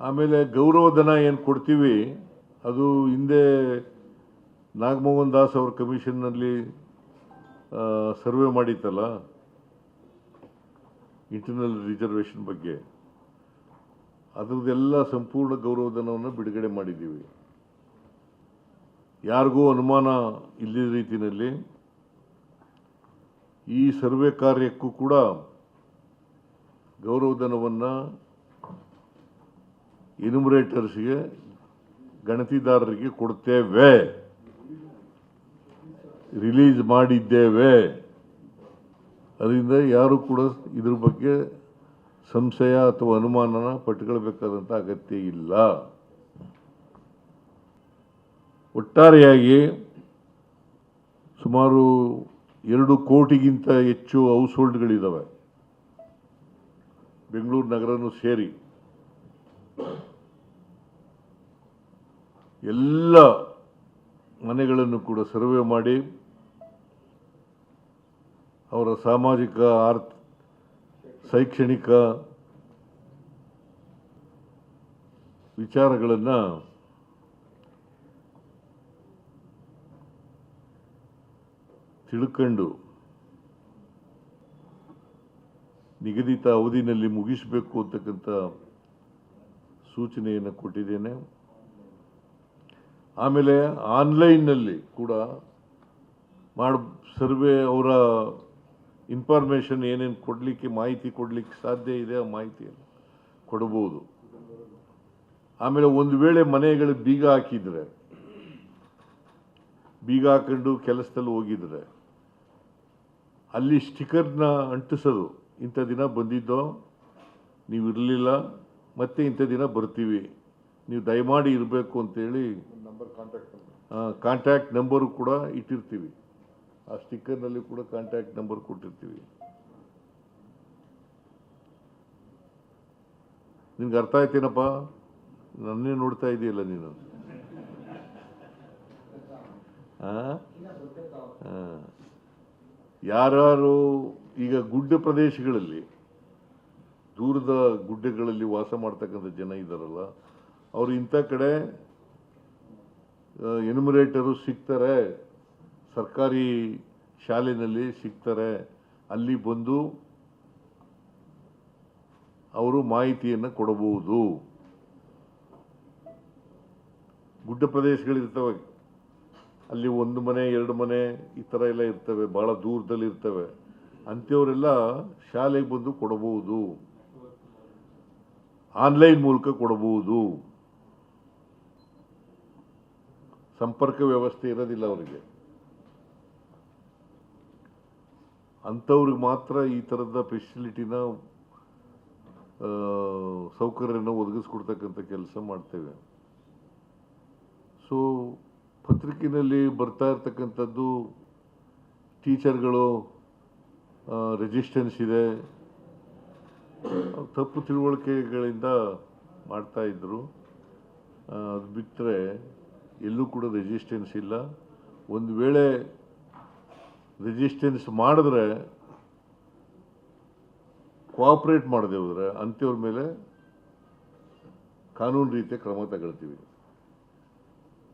ಆಮೇಲೆ ಗೌರವಧನ ಏನು ಕೊಡ್ತೀವಿ, ಅದು ಹಿಂದೆ ನಾಗಮೋಹನ್ ದಾಸ್ ಅವ್ರ ಕಮಿಷನ್ನಲ್ಲಿ ಸರ್ವೆ ಮಾಡಿತ್ತಲ್ಲ ಇಂಟರ್ನಲ್ ರಿಸರ್ವೇಷನ್ ಬಗ್ಗೆ. ಅದರದ್ದೆಲ್ಲ ಸಂಪೂರ್ಣ ಗೌರವಧನವನ್ನು ಬಿಡುಗಡೆ ಮಾಡಿದ್ದೀವಿ. ಯಾರಿಗೂ ಅನುಮಾನ ಇಲ್ಲದ ರೀತಿಯಲ್ಲಿ ಈ ಸರ್ವೆ ಕಾರ್ಯಕ್ಕೂ ಕೂಡ ಗೌರವಧನವನ್ನು ಇನ್ಯುಮರೇಟರ್ಸ್ಗೆ ಗಣತಿದಾರರಿಗೆ ಕೊಡ್ತೇವೆ. ರಿಲೀಸ್ ಮಾಡಿದ್ದೇವೆ. ಅದರಿಂದ ಯಾರು ಕೂಡ ಇದ್ರ ಬಗ್ಗೆ ಸಂಶಯ ಅಥವಾ ಅನುಮಾನನ ಪಟ್ಕೊಳ್ಬೇಕಾದಂಥ ಅಗತ್ಯ ಇಲ್ಲ. ಒಟ್ಟಾರೆಯಾಗಿ ಸುಮಾರು ಎರಡು ಕೋಟಿಗಿಂತ ಹೆಚ್ಚು ಹೌಸ್ ಹೋಲ್ಡ್ಗಳಿದ್ದಾವೆ ಬೆಂಗಳೂರು ನಗರನೂ ಸೇರಿ. ಎಲ್ಲ ಮನೆಗಳನ್ನು ಕೂಡ ಸರ್ವೆ ಮಾಡಿ ಅವರ ಸಾಮಾಜಿಕ, ಆರ್ಥ, ಶೈಕ್ಷಣಿಕ ವಿಚಾರಗಳನ್ನು ತಿಳ್ಕೊಂಡು ನಿಗದಿತ ಅವಧಿನಲ್ಲಿ ಮುಗಿಸಬೇಕು ಅಂತಕ್ಕಂಥ ಸೂಚನೆಯನ್ನು ಕೊಟ್ಟಿದ್ದೇನೆ. ಆಮೇಲೆ ಆನ್ಲೈನ್ನಲ್ಲಿ ಕೂಡ ಮಾಡ, ಸರ್ವೆ ಅವರ ಇನ್ಫಾರ್ಮೇಷನ್ ಏನೇನು ಕೊಡಲಿಕ್ಕೆ ಮಾಹಿತಿ ಕೊಡಲಿಕ್ಕೆ ಸಾಧ್ಯ ಇದೆ ಆ ಮಾಹಿತಿಯನ್ನು ಕೊಡಬಹುದು ಆಮೇಲೆ ಒಂದು ವೇಳೆ ಮನೆಗಳು ಬೀಗ ಹಾಕಿದರೆ, ಬೀಗ ಹಾಕೊಂಡು ಕೆಲಸದಲ್ಲಿ ಹೋಗಿದ್ರೆ, ಅಲ್ಲಿ ಸ್ಟಿಕರ್ನ ಅಂಟಿಸೋದು, ಇಂಥ ದಿನ ಬಂದಿದ್ದೋ, ನೀವು ಇರಲಿಲ್ಲ, ಮತ್ತೆ ಇಂಥ ದಿನ ಬರ್ತೀವಿ, ನೀವು ದಯಮಾಡಿ ಇರಬೇಕು ಅಂತೇಳಿ ಕಾಂಟ್ಯಾಕ್ಟ್ ನಂಬರು. ಕೂಡ ಇಟ್ಟಿರ್ತೀವಿ. ಆ ಸ್ಟಿಕ್ಕರ್ನಲ್ಲಿ ಕೂಡ ಕಾಂಟ್ಯಾಕ್ಟ್ ನಂಬರ್ ಕೊಟ್ಟಿರ್ತೀವಿ. ನಿನ್ಗೆ ಅರ್ಥ ಆಯ್ತೇನಪ್ಪ? ನನ್ನೇ ನೋಡ್ತಾ ಇದೆಯಲ್ಲ ನೀನು? ಯಾರು ಈಗ ಗುಡ್ಡ ಪ್ರದೇಶಗಳಲ್ಲಿ, ದೂರದ ಗುಡ್ಡಗಳಲ್ಲಿ ವಾಸ ಮಾಡ್ತಕ್ಕಂಥ ಜನ ಇದ್ದಾರಲ್ಲ, ಅವರು ಇಂಥ ಕಡೆ ಎನ್ಯುಮರೇಟರು ಸಿಗ್ತಾರೆ. ಸರ್ಕಾರಿ ಶಾಲೆಯಲ್ಲಿ ಸಿಗ್ತಾರೆ. ಅಲ್ಲಿ ಬಂದು ಅವರು ಮಾಹಿತಿಯನ್ನು ಕೊಡಬಹುದು. ಗುಡ್ಡ ಪ್ರದೇಶಗಳಿರ್ತವೆ. ಅಲ್ಲಿ ಒಂದು ಮನೆ, ಎರಡು ಮನೆ ಈ ಥರ ಎಲ್ಲ ಇರ್ತವೆ. ಭಾಳ ದೂರದಲ್ಲಿ ಇರ್ತವೆ. ಅಂಥವರೆಲ್ಲ ಶಾಲೆಗೆ ಬಂದು ಕೊಡಬಹುದು. ಆನ್ಲೈನ್ ಮೂಲಕ ಕೊಡಬಹುದು. ಸಂಪರ್ಕ ವ್ಯವಸ್ಥೆ ಇರೋದಿಲ್ಲ ಅವರಿಗೆ. ಅಂಥವ್ರಿಗೆ ಮಾತ್ರ ಈ ಥರದ ಫೆಸಿಲಿಟಿನ ಸೌಕರ್ಯನ ಒದಗಿಸ್ಕೊಡ್ತಕ್ಕಂಥ ಕೆಲಸ ಮಾಡ್ತೇವೆ. ಸೊ ಪತ್ರಿಕೆಯಲ್ಲಿ ಬರ್ತಾ ಇರ್ತಕ್ಕಂಥದ್ದು ಟೀಚರ್ಗಳು ರೆಜಿಸ್ಟೆನ್ಸ್ ಇದೆ. ತಪ್ಪು ತಿಳುವಳಿಕೆಗಳಿಂದ ಮಾಡ್ತಾಯಿದ್ರು ಅದು ಬಿಟ್ಟರೆ ಎಲ್ಲೂ ಕೂಡ ರೆಜಿಸ್ಟೆನ್ಸ್ ಇಲ್ಲ. ಒಂದು ವೇಳೆ ರೆಜಿಸ್ಟೆನ್ಸ್ ಮಾಡಿದ್ರೆ ಕೋಆಪ್ರೇಟ್ ಮಾಡದೆ ಹೋದ್ರೆ, ಅಂಥವ್ರ ಮೇಲೆ ಕಾನೂನು ರೀತಿಯ ಕ್ರಮ ತಗೊಳ್ತೀವಿ.